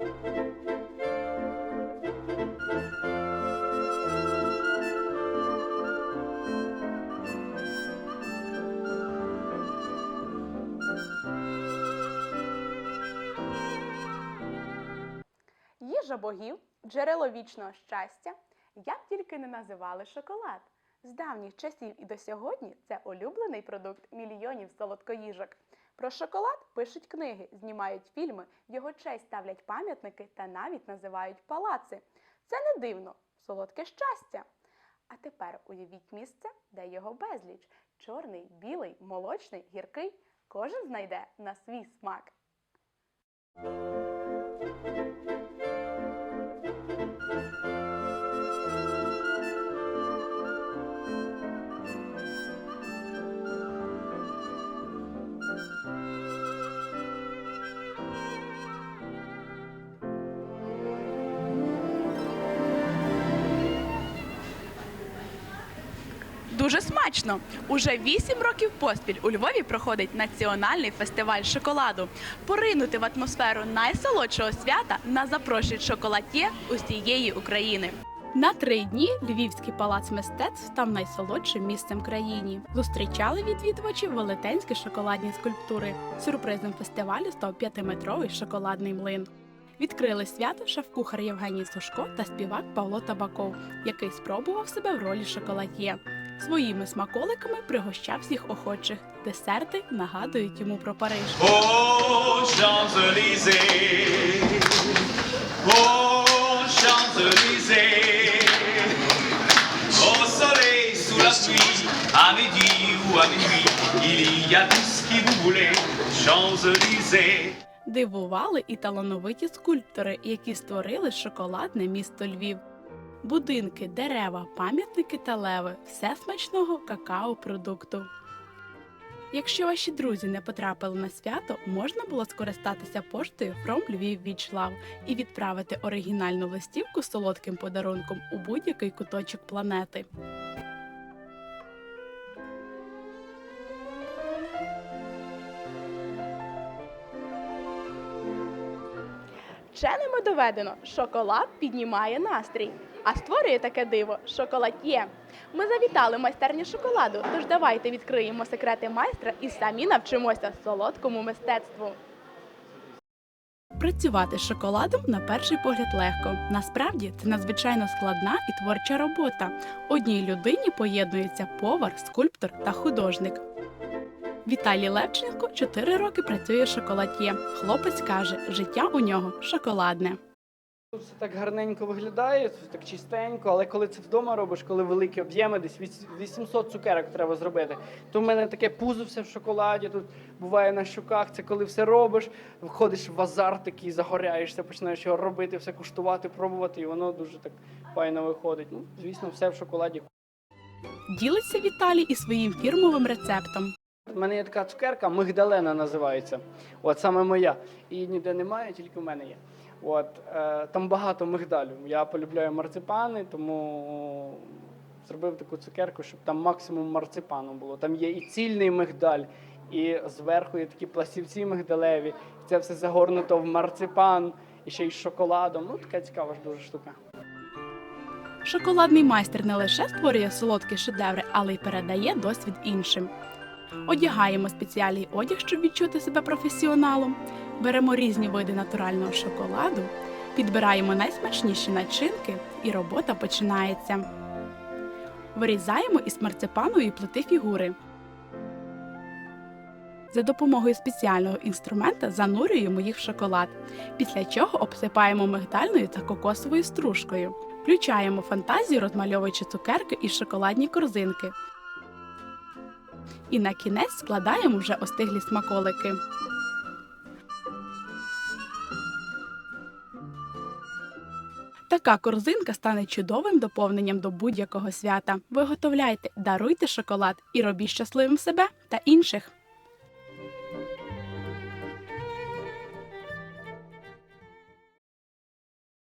Їжа богів, джерело вічного щастя, як тільки не називали шоколад. З давніх часів і до сьогодні це улюблений продукт мільйонів солодкоїжок. Про шоколад пишуть книги, знімають фільми, його честь ставлять пам'ятники та навіть називають палаци. Це не дивно, солодке щастя. А тепер уявіть місце, де його безліч: чорний, білий, молочний, гіркий. Кожен знайде на свій смак. Дуже смачно! Уже вісім років поспіль у Львові проходить національний фестиваль шоколаду. Поринути в атмосферу найсолодшого свята нас запрошують шоколад'є усієї України. На три дні Львівський палац мистецтв став найсолодшим місцем країні. Зустрічали відвідувачів велетенські шоколадні скульптури. Сюрпризом фестивалю став п'ятиметровий шоколадний млин. Відкрили свято шеф-кухар Євгеній Сушко та співак Павло Табаков, який спробував себе в ролі шоколад'є. Своїми смаколиками пригощав всіх охочих. Десерти нагадують йому про Париж. Aux Champs-Élysées, aux Champs-Élysées, au soleil, sous la pluie, à midi ou à minuit, il y a tout ce qui vous voulez, Champs-Élysées. Дивували і талановиті скульптори, які створили шоколадне місто Львів. Будинки, дерева, пам'ятники та леви все смачного какао-продукту. Якщо ваші друзі не потрапили на свято, можна було скористатися поштою From Lviv Віч Лав і відправити оригінальну листівку з солодким подарунком у будь-який куточок планети. Вченими доведено, шоколад піднімає настрій. А створює таке диво шоколад'є. Ми завітали майстерню шоколаду, тож давайте відкриємо секрети майстра і самі навчимося солодкому мистецтву. Працювати з шоколадом на перший погляд легко. Насправді це надзвичайно складна і творча робота. Одній людині поєднується повар, скульптор та художник. Віталій Левченко 4 роки працює шоколад'є. Хлопець каже, життя у нього шоколадне. Все так гарненько виглядає, все так чистенько, але коли це вдома робиш, коли великі об'єми, десь віс- 800 цукерок треба зробити, то в мене таке пузо все в шоколаді, тут буває на щуках, це коли все робиш, входиш в азарт такий, загоряєшся, починаєш його робити, все куштувати, пробувати, і воно дуже так файно виходить. Ну, звісно, все в шоколаді. Ділиться Віталій і своїм фірмовим рецептом. У мене є така цукерка, мигдалена називається. От саме моя. Її ніде немає, тільки в мене є. От, е, там багато мигдалю. Я полюбляю марципани, тому зробив таку цукерку, щоб там максимум марципану було. Там є і цільний мигдаль, і зверху є такі пластівці мигдалеві. Це все загорнуто в марципан, і ще й з шоколадом. Ну, така цікава ж дуже штука. Шоколадний майстер не лише створює солодкі шедеври, але й передає досвід іншим. Одягаємо спеціальний одяг, щоб відчути себе професіоналом. Беремо різні види натурального шоколаду, підбираємо найсмачніші начинки, і робота починається. Вирізаємо із марципанової плити фігури. За допомогою спеціального інструмента занурюємо їх в шоколад, після чого обсипаємо мигдальною та кокосовою стружкою. Включаємо фантазію, розмальовуючи цукерки і шоколадні корзинки. І на кінець складаємо вже остиглі смаколики. Така корзинка стане чудовим доповненням до будь-якого свята. Виготовляйте, даруйте шоколад і робіть щасливим себе та інших.